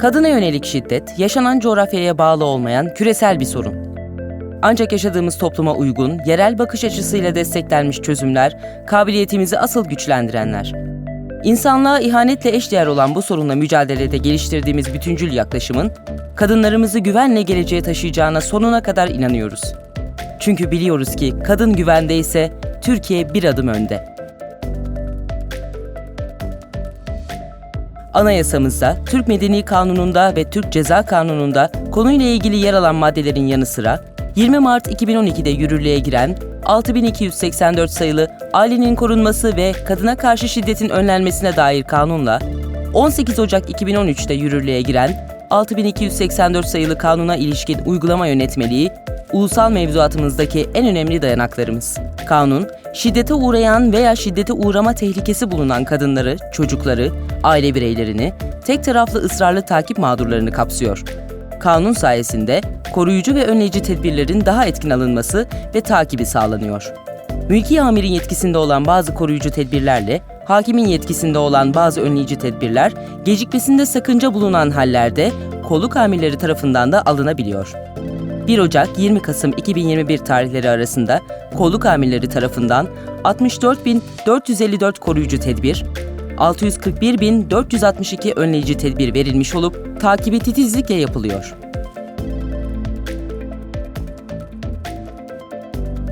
Kadına yönelik şiddet, yaşanan coğrafyaya bağlı olmayan küresel bir sorun. Ancak yaşadığımız topluma uygun, yerel bakış açısıyla desteklenmiş çözümler, kabiliyetimizi asıl güçlendirenler. İnsanlığa ihanetle eşdeğer olan bu sorunla mücadelede geliştirdiğimiz bütüncül yaklaşımın, kadınlarımızı güvenle geleceğe taşıyacağına sonuna kadar inanıyoruz. Çünkü biliyoruz ki kadın güvendeyse Türkiye bir adım önde. Anayasamızda, Türk Medeni Kanunu'nda ve Türk Ceza Kanunu'nda konuyla ilgili yer alan maddelerin yanı sıra 20 Mart 2012'de yürürlüğe giren 6284 sayılı ailenin korunması ve kadına karşı şiddetin önlenmesine dair kanunla 18 Ocak 2013'te yürürlüğe giren 6284 sayılı kanuna ilişkin uygulama yönetmeliği ulusal mevzuatımızdaki en önemli dayanaklarımız. Kanun, şiddete uğrayan veya şiddete uğrama tehlikesi bulunan kadınları, çocukları, aile bireylerini, tek taraflı ısrarlı takip mağdurlarını kapsıyor. Kanun sayesinde koruyucu ve önleyici tedbirlerin daha etkin alınması ve takibi sağlanıyor. Mülki amirin yetkisinde olan bazı koruyucu tedbirlerle, hakimin yetkisinde olan bazı önleyici tedbirler, gecikmesinde sakınca bulunan hallerde kolluk amirleri tarafından da alınabiliyor. 1 Ocak 20 Kasım 2021 tarihleri arasında kolluk amirleri tarafından 64.454 koruyucu tedbir, 641.462 önleyici tedbir verilmiş olup takibi titizlikle yapılıyor.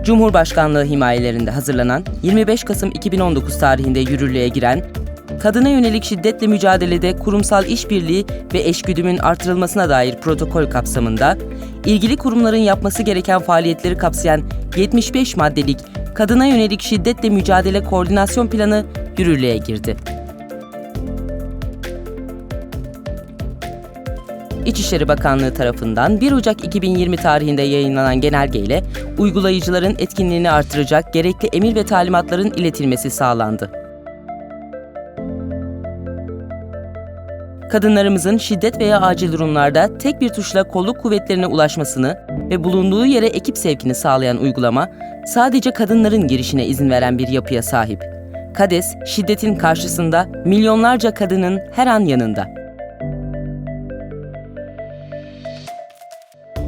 Cumhurbaşkanlığı himayelerinde hazırlanan 25 Kasım 2019 tarihinde yürürlüğe giren Kadına yönelik şiddetle mücadelede kurumsal işbirliği ve eşgüdümün artırılmasına dair protokol kapsamında ilgili kurumların yapması gereken faaliyetleri kapsayan 75 maddelik Kadına yönelik şiddetle mücadele koordinasyon planı yürürlüğe girdi. İçişleri Bakanlığı tarafından 1 Ocak 2020 tarihinde yayınlanan genelgeyle uygulayıcıların etkinliğini artıracak gerekli emir ve talimatların iletilmesi sağlandı. Kadınlarımızın şiddet veya acil durumlarda tek bir tuşla kolluk kuvvetlerine ulaşmasını ve bulunduğu yere ekip sevkini sağlayan uygulama sadece kadınların girişine izin veren bir yapıya sahip. KADES, şiddetin karşısında milyonlarca kadının her an yanında.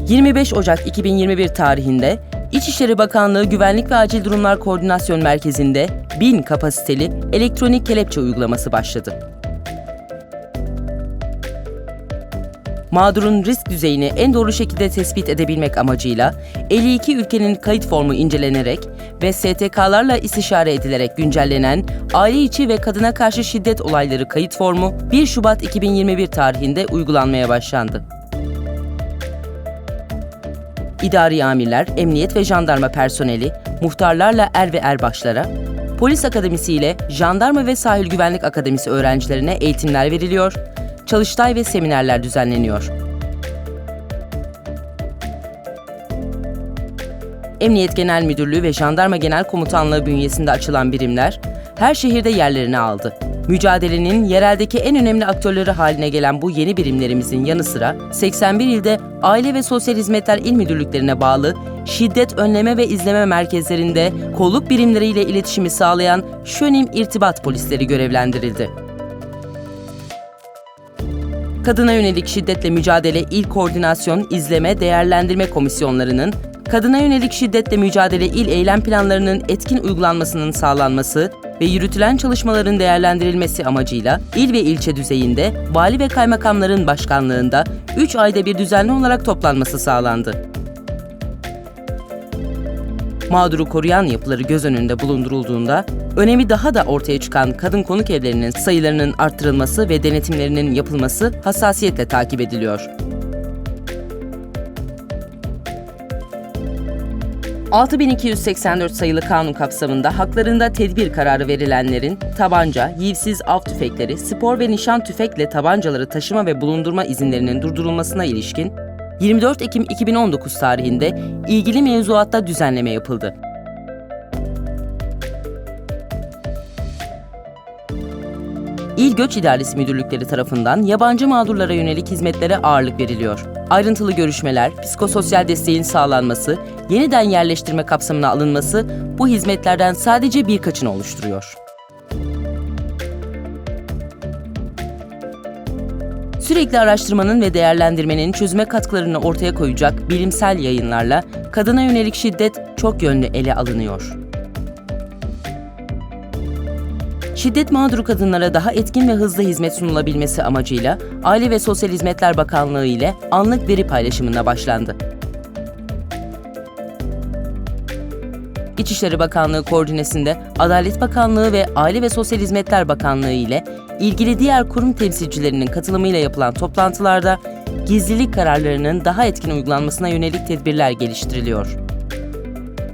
25 Ocak 2021 tarihinde İçişleri Bakanlığı Güvenlik ve Acil Durumlar Koordinasyon Merkezi'nde 1000 kapasiteli elektronik kelepçe uygulaması başladı. Mağdurun risk düzeyini en doğru şekilde tespit edebilmek amacıyla 52 ülkenin kayıt formu incelenerek ve STK'larla istişare edilerek güncellenen aile içi ve kadına karşı şiddet olayları kayıt formu 1 Şubat 2021 tarihinde uygulanmaya başlandı. İdari amirler, emniyet ve jandarma personeli, muhtarlarla er ve erbaşlara, polis akademisi ile jandarma ve sahil güvenlik akademisi öğrencilerine eğitimler veriliyor, çalıştay ve seminerler düzenleniyor. Emniyet Genel Müdürlüğü ve Jandarma Genel Komutanlığı bünyesinde açılan birimler her şehirde yerlerini aldı. Mücadelenin yereldeki en önemli aktörleri haline gelen bu yeni birimlerimizin yanı sıra 81 ilde Aile ve Sosyal Hizmetler İl Müdürlüklerine bağlı şiddet önleme ve izleme merkezlerinde kolluk birimleriyle iletişimi sağlayan Şönim İrtibat Polisleri görevlendirildi. Kadına yönelik şiddetle mücadele İl Koordinasyon, İzleme, Değerlendirme Komisyonlarının kadına yönelik şiddetle mücadele il eylem planlarının etkin uygulanmasının sağlanması ve yürütülen çalışmaların değerlendirilmesi amacıyla il ve ilçe düzeyinde vali ve kaymakamların başkanlığında 3 ayda bir düzenli olarak toplanması sağlandı. Mağduru koruyan yapıları göz önünde bulundurulduğunda önemi daha da ortaya çıkan kadın konuk evlerinin sayılarının arttırılması ve denetimlerinin yapılması hassasiyetle takip ediliyor. 6284 sayılı kanun kapsamında haklarında tedbir kararı verilenlerin tabanca, yivsiz av tüfekleri, spor ve nişan tüfekle tabancaları taşıma ve bulundurma izinlerinin durdurulmasına ilişkin 24 Ekim 2019 tarihinde ilgili mevzuatta düzenleme yapıldı. İl Göç İdaresi Müdürlükleri tarafından yabancı mağdurlara yönelik hizmetlere ağırlık veriliyor. Ayrıntılı görüşmeler, psikososyal desteğin sağlanması, yeniden yerleştirme kapsamına alınması bu hizmetlerden sadece birkaçını oluşturuyor. Sürekli araştırmanın ve değerlendirmenin çözüme katkılarını ortaya koyacak bilimsel yayınlarla kadına yönelik şiddet çok yönlü ele alınıyor. Şiddet mağduru kadınlara daha etkin ve hızlı hizmet sunulabilmesi amacıyla Aile ve Sosyal Hizmetler Bakanlığı ile anlık veri paylaşımına başlandı. İçişleri Bakanlığı koordinesinde Adalet Bakanlığı ve Aile ve Sosyal Hizmetler Bakanlığı ile ilgili diğer kurum temsilcilerinin katılımıyla yapılan toplantılarda gizlilik kararlarının daha etkin uygulanmasına yönelik tedbirler geliştiriliyor.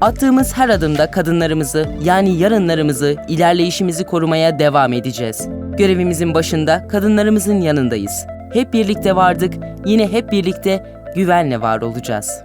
Attığımız her adımda kadınlarımızı yani yarınlarımızı, ilerleyişimizi korumaya devam edeceğiz. Görevimizin başında kadınlarımızın yanındayız. Hep birlikte vardık, yine hep birlikte güvenle var olacağız.